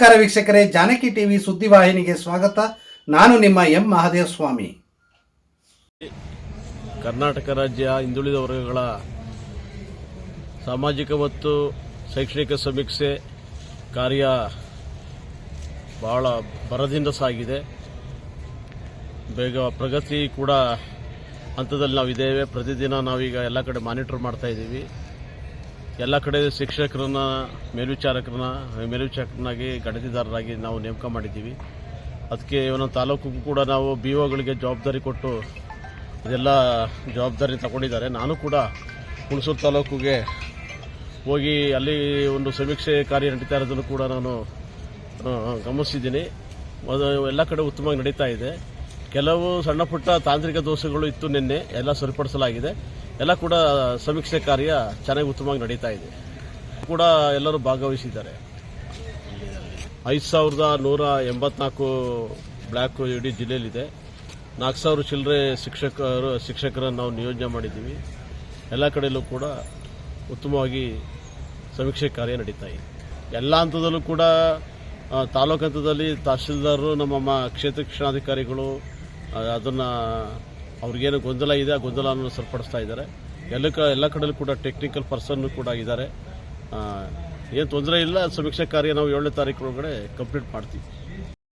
ನಮಸ್ಕಾರ ವೀಕ್ಷಕರೇ, ಜಾನಕಿ ಟಿವಿ ಸುದ್ದಿವಾಹಿನಿಗೆ ಸ್ವಾಗತ. ನಾನು ನಿಮ್ಮ ಎಂ ಮಹಾದೇವ ಸ್ವಾಮಿ ಕರ್ನಾಟಕ ರಾಜ್ಯ ಹಿಂದುಳಿದ ವರ್ಗಗಳ ಸಾಮಾಜಿಕ ಮತ್ತು ಶೈಕ್ಷಣಿಕ ಸಮೀಕ್ಷೆ ಕಾರ್ಯ ಬಹಳ ಬರದಿಂದ ಸಾಗಿದೆ. ಬೇಗ ಪ್ರಗತಿ ಕೂಡ ಹಂತದಲ್ಲಿ ನಾವು ಇದ್ದೇವೆ ಪ್ರತಿದಿನ ನಾವೀಗ ಎಲ್ಲ ಕಡೆ ಮಾನಿಟರ್ ಮಾಡ್ತಾ ಇದ್ದೀವಿ. ಎಲ್ಲ ಕಡೆ ಶಿಕ್ಷಕರನ್ನ, ಮೇಲ್ವಿಚಾರಕರನ್ನ, ಮೇಲ್ವಿಚಾರಕರನ್ನಾಗಿ ಗಣತಿದಾರರಾಗಿ ನಾವು ನೇಮಕ ಮಾಡಿದ್ದೀವಿ. ಅದಕ್ಕೆ ಒಂದೊಂದು ತಾಲೂಕಿಗೂ ಕೂಡ ನಾವು ಬಿ ಒಗಳಿಗೆ ಜವಾಬ್ದಾರಿ ಕೊಟ್ಟು ಅದೆಲ್ಲ ಜವಾಬ್ದಾರಿ ತಗೊಂಡಿದ್ದಾರೆ. ನಾನು ಕೂಡ ಹುಣಸೂರು ತಾಲೂಕಿಗೆ ಹೋಗಿ ಅಲ್ಲಿ ಒಂದು ಸಮೀಕ್ಷೆ ಕಾರ್ಯ ನಡೀತಾ ಇರೋದನ್ನು ಕೂಡ ನಾನು ಗಮನಿಸಿದ್ದೀನಿ. ಎಲ್ಲ ಕಡೆ ಉತ್ತಮವಾಗಿ ನಡೀತಾ ಇದೆ. ಕೆಲವು ಸಣ್ಣ ಪುಟ್ಟ ತಾಂತ್ರಿಕ ದೋಷಗಳು ಇತ್ತು ನಿನ್ನೆ, ಎಲ್ಲ ಸರಿಪಡಿಸಲಾಗಿದೆ. ಎಲ್ಲ ಕೂಡ ಸಮೀಕ್ಷೆ ಕಾರ್ಯ ಚೆನ್ನಾಗಿ ಉತ್ತಮವಾಗಿ ನಡೀತಾ ಇದೆ. ಕೂಡ ಎಲ್ಲರೂ ಭಾಗವಹಿಸಿದ್ದಾರೆ. ಐದು ಸಾವಿರದ ನೂರ ಎಂಬತ್ನಾಲ್ಕು ಬ್ಲ್ಯಾಕ್ ಇಡೀ ಜಿಲ್ಲೆಯಲ್ಲಿದೆ. ನಾಲ್ಕು ಸಾವಿರ ಚಿಲ್ಲರೆ ಶಿಕ್ಷಕರು, ಶಿಕ್ಷಕರನ್ನು ನಾವು ನಿಯೋಜನೆ ಮಾಡಿದ್ದೀವಿ. ಎಲ್ಲ ಕಡೆಯಲ್ಲೂ ಕೂಡ ಉತ್ತಮವಾಗಿ ಸಮೀಕ್ಷೆ ಕಾರ್ಯ ನಡೀತಾ ಇದೆ. ಎಲ್ಲ ಹಂತದಲ್ಲೂ ಕೂಡ ತಾಲೂಕು ಹಂತದಲ್ಲಿ ತಹಶೀಲ್ದಾರರು ನಮ್ಮ ಕ್ಷೇತ್ರ ಶಿಕ್ಷಣಾಧಿಕಾರಿಗಳು ಅದನ್ನು ಅವ್ರಿಗೇನು ಗೊಂದಲ ಇದೆ, ಆ ಗೊಂದಲವನ್ನು ಸರಿಪಡಿಸ್ತಾ ಇದ್ದಾರೆ. ಎಲ್ಲ ಕ, ಎಲ್ಲ ಕಡೆಯಲ್ಲೂ ಕೂಡ ಟೆಕ್ನಿಕಲ್ ಪರ್ಸನ್ ಕೂಡ ಇದ್ದಾರೆ. ಏನು ತೊಂದರೆ ಇಲ್ಲ, ಸಮೀಕ್ಷಾ ಕಾರ್ಯ ನಾವು ಏಳನೇ ತಾರೀಕು ಒಳಗಡೆ ಕಂಪ್ಲೀಟ್ ಮಾಡ್ತೀವಿ.